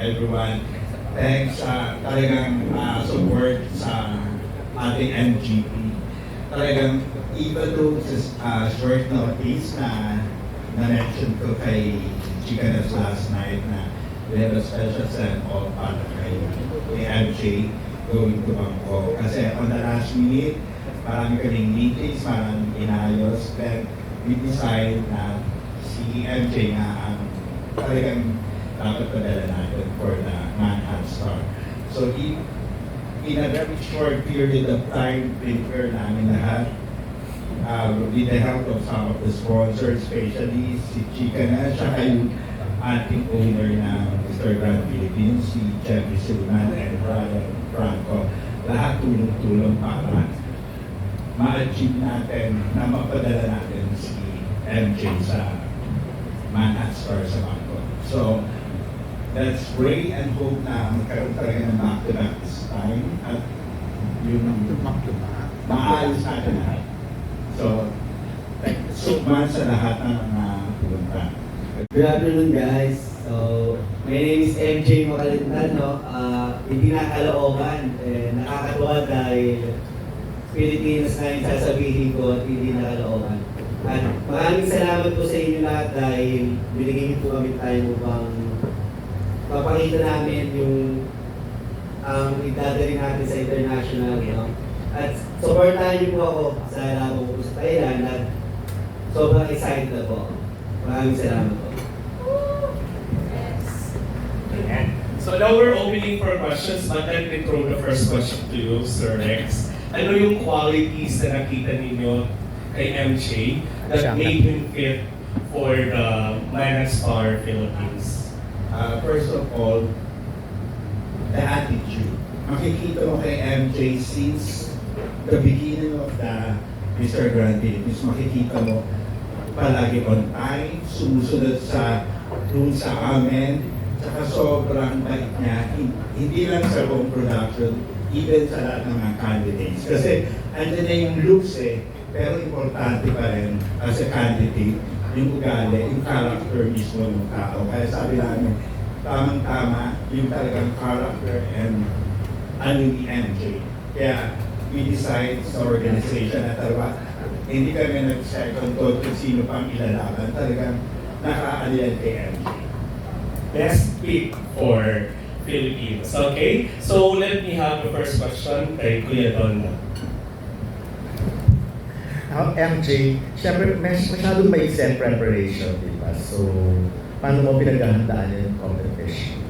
everyone. Thanks sa talagang ah, support sa ating MGP. Talagang even though sa ah, short notice na na-mention ko kay Chikanas last night na we have a special send-off para kay, MJ going to Bangkok. Kasi on the last minute, marami kaming meetings, maraming inayos. Then we decide na si MJ nga ang talagang dapat padala natin for the Manhunt Star. So in, a very short period of time, prepare namin lahat uh, with the help of some of the sponsors, especially si Chika na, siya yung ating owner na Mr. Grand Philippines, si Jeffrey Silman and Brian Franco. Lahat tulong-tulong para ma-achieve natin na mapadala natin si MJ sa Manhattan Star sa Bangkok. So, let's pray and hope na magkaroon talaga ng back-to-back this time at yung maayos natin lahat. So, thank you so much sa lahat ng mga pumunta. Good afternoon guys. So, my name is MJ Makalintan, no? Ah, hindi nakalooban. Eh, nakakatuwa dahil Pilipinas na yung sasabihin ko at hindi nakalooban. At maraming salamat po sa inyo lahat dahil binigyan niyo po kami time upang mapakita namin yung ang idadali natin sa international, no? At supportahan niyo po ako sa labang ko sa Thailand at sobrang excited na po. Maraming salamat po. Ayan. So now we're opening for questions, but let me throw the first question to you, Sir Rex. Ano yung qualities na nakita ninyo kay MJ that made him fit for the Minus Star Philippines? Uh, first of all, the attitude. Makikita mo kay MJ since the beginning of the Mr. Grand Philippines, makikita mo palagi on time, sumusunod sa dun sa amin, saka sobrang bait niya, Hin- hindi lang sa buong production, even sa lahat ng mga candidates. Kasi andyan na yung looks eh, pero importante pa rin as a candidate, yung ugali, yung character mismo ng tao. Kaya sabi namin, tamang-tama yung talagang character and ano ni MJ. Kaya we decide sa organization na talaga, hindi kami nag-second thought kung sino pang ilalaban. Talagang nakaaalian kay MJ. Best pick for Philippines. Okay? So let me have the first question kay Kuya Don. Now, MJ, syempre mas masyadong may set preparation, di ba? So, paano mo pinaghahandaan yung competition?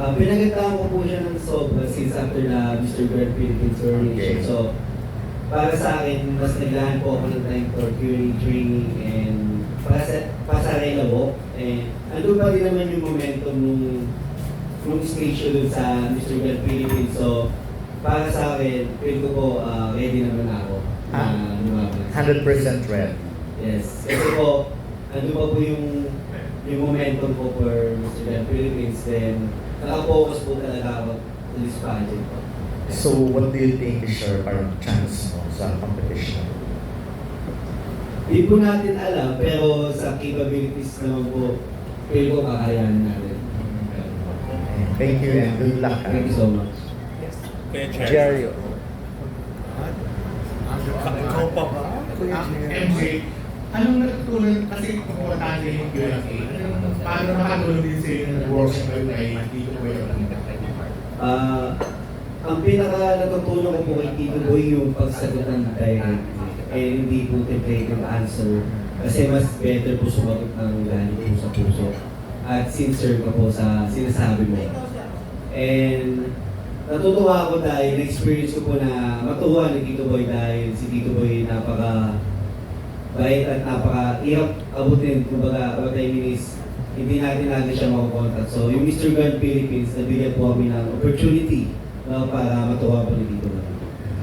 Uh, pinagandaan ko po siya ng sobra since after na Mr. Grand Philippines. Okay. So, para sa akin, mas naglahan po ako ng time for curing, training, and para sa, para sa akin labo. And andun pa din naman yung momentum nung, nung stage sa Mr. Grand Philippines. So, para sa akin, feel ko po uh, ready naman ako na Ah. lumaban. 100% ready. Yes. Kasi po, andun pa po yung yung momentum po for Mr. Philippines, then nakapokus po talaga ako sa this project po. So, what do you think is your parang chance mo sa competition? Hindi po natin alam, pero sa capabilities naman po, feel ko kakayanin natin. Thank you and good luck. Thank you so much. Kuya Chair. Jerry. Ikaw pa ba? Ah, MJ, anong natutunan, kasi importante yung QFA, paano nakatulong din sa inyo na work sa kay dito ko yun? Ah, ang pinaka natutunan ko po kay Tito Boy yung pagsagot ng direct and hindi po templated answer kasi mas better po sumagot ng galing po sa puso at sincere ka po sa sinasabi mo. And natutuwa ako dahil na-experience ko po na matuwa ni Tito Boy dahil si Tito Boy napaka bait at napaka hirap abutin. Kumbaga, what I mean is, hindi natin natin siya makakontact. So, yung Mr. Grand Philippines, nabigyan po kami ng opportunity no, para matuwa po ni Tito Boy.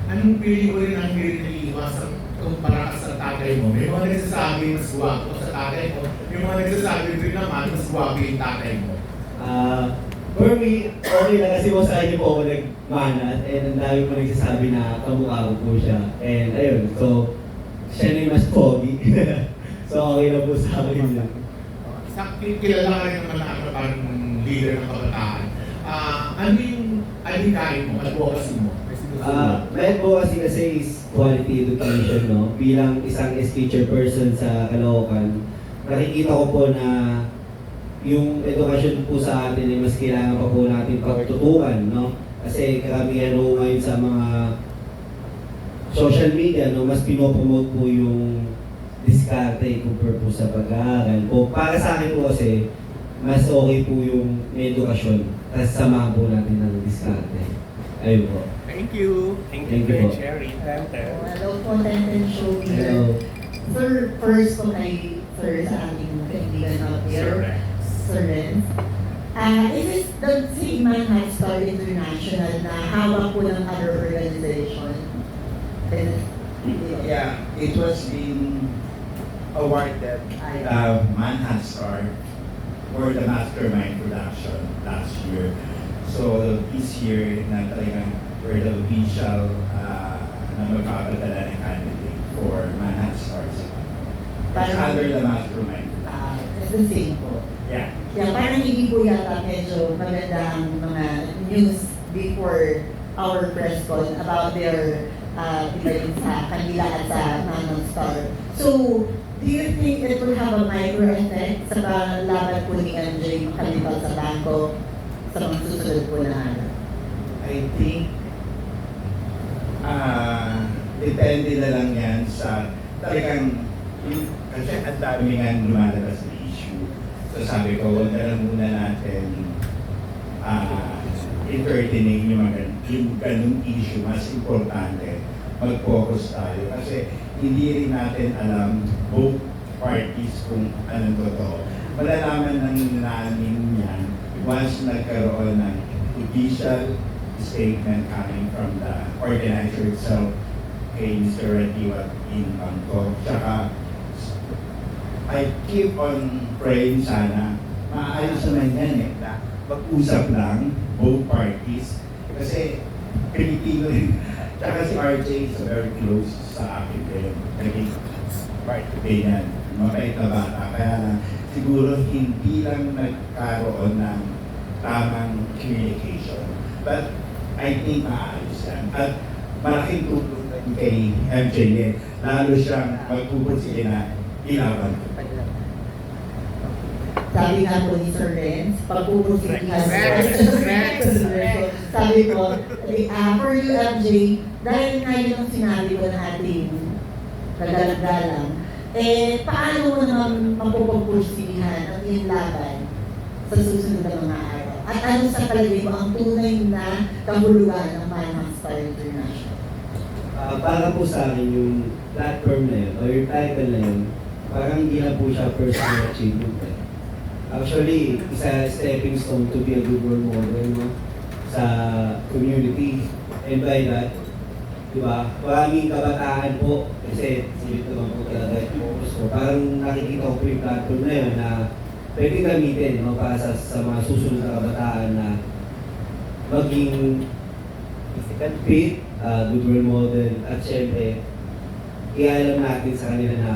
Anong pili ko rin ang rin naiiwasan kumpara sa tatay mo? May mga nagsasabi mas guwapo sa tatay mo, may mga nagsasabi rin naman mas guwapo yung tatay mo. Ah, for me, okay lang kasi mo sa inyo po ako nagmanat and ang dami po nagsasabi na kamukha ko po siya. And ayun, so, siya na yung mas pogi. so, okay na po sa akin yun. sa, kilala ka ano, parang leader ng kabataan. Ah, ano yung alikain mo, advocacy mo? Ah, may advocacy kasi is quality education, no? Bilang isang S teacher person sa Caloocan, nakikita ko po na yung edukasyon po sa atin ay mas kailangan pa po natin pagtutukan, no? Kasi karamihan po ngayon sa mga social media, no, mas pinopromote po yung diskarte compare po sa pag-aaral. Po, para sa akin po kasi, mas okay po yung may edukasyon, tapos samahan po natin ng diskarte. Ayun po. Thank you. Thank Thank you you for po. sharing. Tenten. Hello po, Tenten Show Hello. Sir, first po kay Sir sa ating kaibigan out Sir Rex. Sir Ah, is it the man High Star International na hawak po ng other organization? It- Yeah, it was being awarded the Manhattan Star for the Mastermind production last year. So this year, na talagang we're the official uh, na magpapadala ng candidate for Manhattan Stars. It's under the Mastermind. Ah, it's the same. Yeah. Yeah, parang hindi po yata medyo maganda ang mga news before our press con about their uh, rin sa kanila at sa Manon Star. So, do you think it will have a micro effect sa laban po ni MJ makalibal sa bangko sa mga susunod po na araw? I think ah depende na lang yan sa talagang kasi ang dami nga lumalabas na issue. So sabi ko, huwag na lang muna natin ah entertaining yung mga yung ganung issue. Mas importante, mag-focus tayo. Kasi hindi rin natin alam both parties kung anong totoo. Malalaman lang namin yan once nagkaroon ng official statement coming from the organizer itself kay Mr. Ratiwat in Bangkok. Tsaka, I keep on praying sana maayos naman yan eh, na mag-usap lang, both parties. Kasi Pilipino rin. Tsaka si RJ is very close sa akin din. Naging part din yan. Mabait na bata. Kaya siguro hindi lang nagkaroon ng tamang communication. But I think maayos yan. At malaking tulong kay MJ. Lalo siyang magpupursige na ilaban. Sabi nga po ni Sir Renz, Rex, Rex. Sabi ko, uh, for you MJ, dahil nga yun ang sinabi ko na ating kagalang-galang, eh, paano mo naman mapupagpusikihan ang iyong laban sa susunod na mga araw? At ano sa palagay mo ang tunay na kahulugan ng Manhattan Star International? Ah, para po sa akin yung platform na yun, o yung title na yun, parang hindi na po siya personal achievement. Eh. Actually, isa stepping stone to be a good role model no? sa community. And by that, di ba, maraming kabataan po, kasi silip naman po talaga yung focus ko. Parang nakikita ko po yung platform na yun na pwede gamitin no, para sa, sa mga susunod na kabataan na maging fit, uh, good role model, at syempre, ialam natin sa kanila na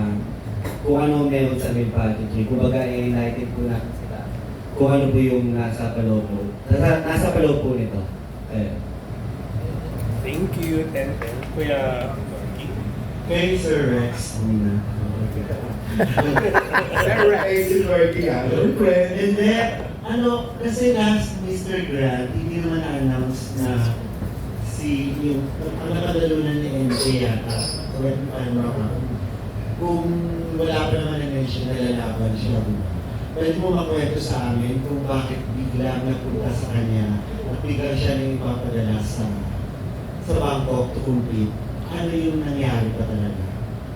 kung ano meron sa main packaging. Kumbaga, i-enlighten po natin sila kung ano po yung nasa paloob po. Nasa, nasa paloob po nito. Ayun. Thank you, Tenten. Kuya Gorky. Kay Sir Rex muna. Sir Rex. Si Corky ah. Friend. Hindi. Ano, kasi last Mr. Grant, hindi naman na-announce na si yung ang nakadalunan ni MJ yata. Correct me if I'm wrong. Kung wala pa naman na-mention na lalaban siya. Pwede mo makwento sa amin kung bakit biglang napunta sa kanya at biglang siya nang ipapadala sa sa Bangkok to compete. Ano yung nangyari pa talaga?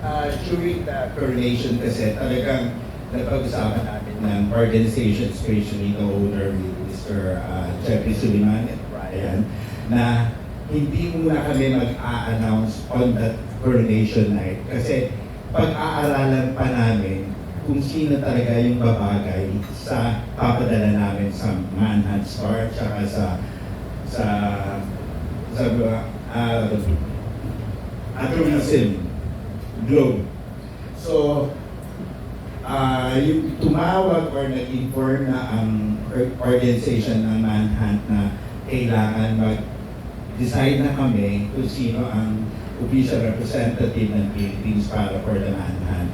Uh, during the coronation kasi talagang napag-usapan natin ng organization, especially the owner with Mr. Uh, Jeffrey Suleiman Brian, na hindi muna kami mag-a-announce on that coronation night kasi pag-aaralan pa namin kung sino talaga yung babagay sa papadala namin sa Manhunt Star tsaka sa sa sa uh, uh, tourism globe. So, uh, ah, yung tumawag or nag-inform na ang or- organization ng Manhunt na kailangan mag-decide na kami kung sino ang official representative ng Philippines para for the Manhunt.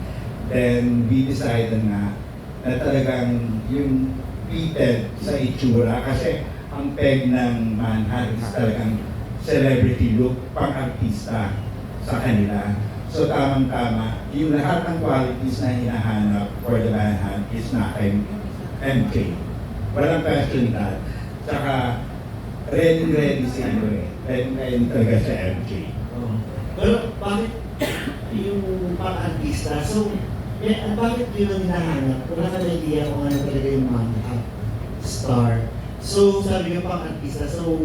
Then we decided na na talagang yung fitted sa itsura kasi ang peg ng Manhunt is talagang celebrity look pang-artista sa kanila. So tamang-tama, yung lahat ng qualities na hinahanap for the Manhunt is na kay MK. Walang question that. Tsaka, ready-ready si ano eh. Ready-ready talaga sa MK. Pero bakit yung pang-artista? So, eh, ah, bakit yun ang hinahanap? Wala ka na idea kung ano talaga yung mga star. So, sabi yung pang-artista, so,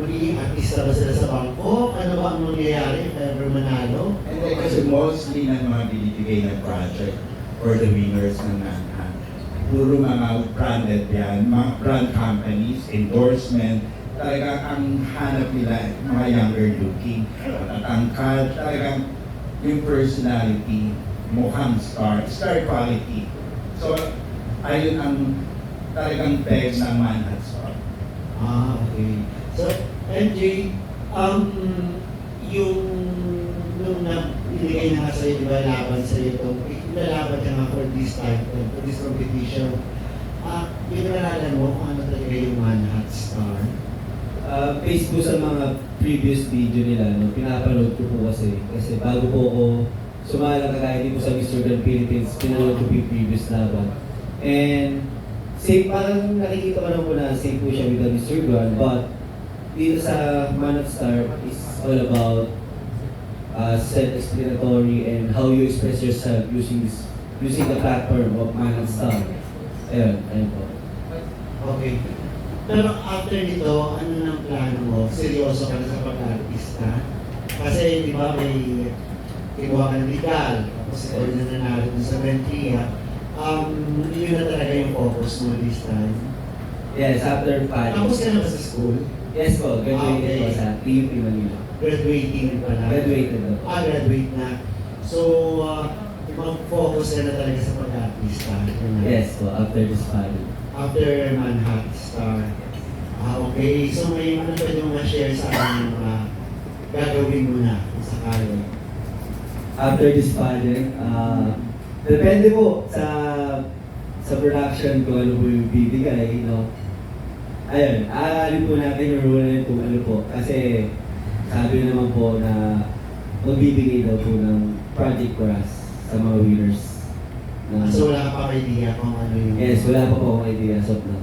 magiging artista ba sila sa Bangkok? Ano ba ang mangyayari if ever manalo? And then, kasi mostly ng mga binibigay na project for the winners ng Manhunt, puro mga branded yan, mga brand companies, endorsement, talagang ang hanap nila mga younger looking, matangkad, talagang yung personality, mukhang star, star quality. So, ayun ang talagang peg ng Star. Ah, okay. So, MJ, um, yung nung na binigay na nga sa'yo, di ba, laban sa'yo ito, ilalaban ka nga for this title, for this competition. Ah, pinaralan mo kung ano talaga yung Manhunt Star. Ah, based po sa mga previous video nila, no, pinapanood ko po kasi. Kasi bago po ako sumala kagaya din po sa Mr. Grand Philippines, pinanood ko po yung previous laban. And same, parang nakikita ko na po na same po siya with the Mr. Grand, but dito sa Man of Star is all about uh, self-explanatory and how you express yourself using this using the platform of Man of Star. Ayun, ayun po. Okay. Pero after nito, ano nang plano mo? Seryoso ka na sa pag-artista? Kasi di ba may kinuha ka ng legal, tapos ikaw na nanalo sa Ventria. Um, yun na talaga yung focus mo this time. Yes, after Tapos college. ka na ba sa school? Yes po, graduated Okay. po sa PUP Manila. Graduating pa na? Graduated po. Ah, graduate na. So, uh, mag-focus ka na talaga sa pag-artista. Yes po, after this study. After Manhattan Star. Ah, okay. So, may ano pwede mo ma-share sa amin mga gagawin mo na kung sakali. After this pageant, uh, depende po sa sa production kung ano po yung bibigay, no? Ayun, aarin po natin yung rule kung ano po. Kasi sabi naman po na magbibigay daw po ng project for us sa mga winners. Na, So, wala ka pa idea kung ano yung... yes, wala pa po akong idea as of now.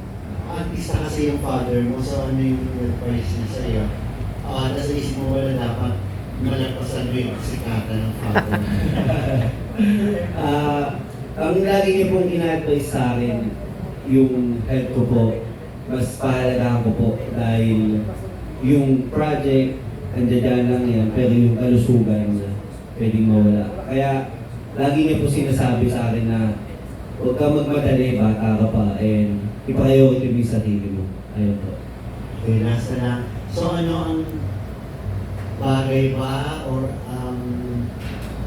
Artista kasi yung father mo, so ano yung advice niya sa iyo? Ah, nasa isip mo wala dapat malagpasan mo yung sikatan ng father mo. Ah, ang lagi niyo pong ina-advise sa akin, yung health ko po, mas pahalagahan ko po dahil yung project, andyan lang yan, pero yung kalusugan na pwedeng mawala. Kaya, lagi niya po sinasabi sa akin na huwag ka magmadali, bata ka pa, and ipapriority mo yung sarili mo. Ayun po. Okay, nasa na. So, ano ang bagay ba or um,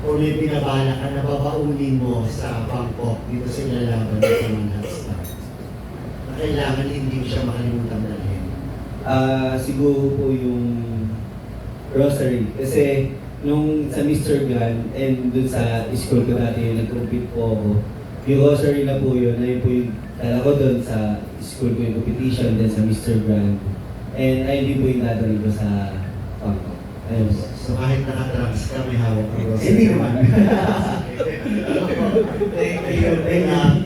or may pinabala ka na babaunin mo sa Bangkok dito sa ilalaban sa Manhattan Star? Na kailangan hindi siya makalimutan dalhin. Ah, siguro po yung grocery. Kasi nung sa Mr. Gun and dun sa school ko dati yung nag-compete po ako, yung grocery na po yun, na yun po yung dala ko dun sa school ko yung competition, then sa Mr. Gun. And ayun din po yung dadalhin ko sa Bangkok. Ayun po. So kahit nakatrans ka, may hawak ka grocery. Hindi naman. Thank you. Thank you.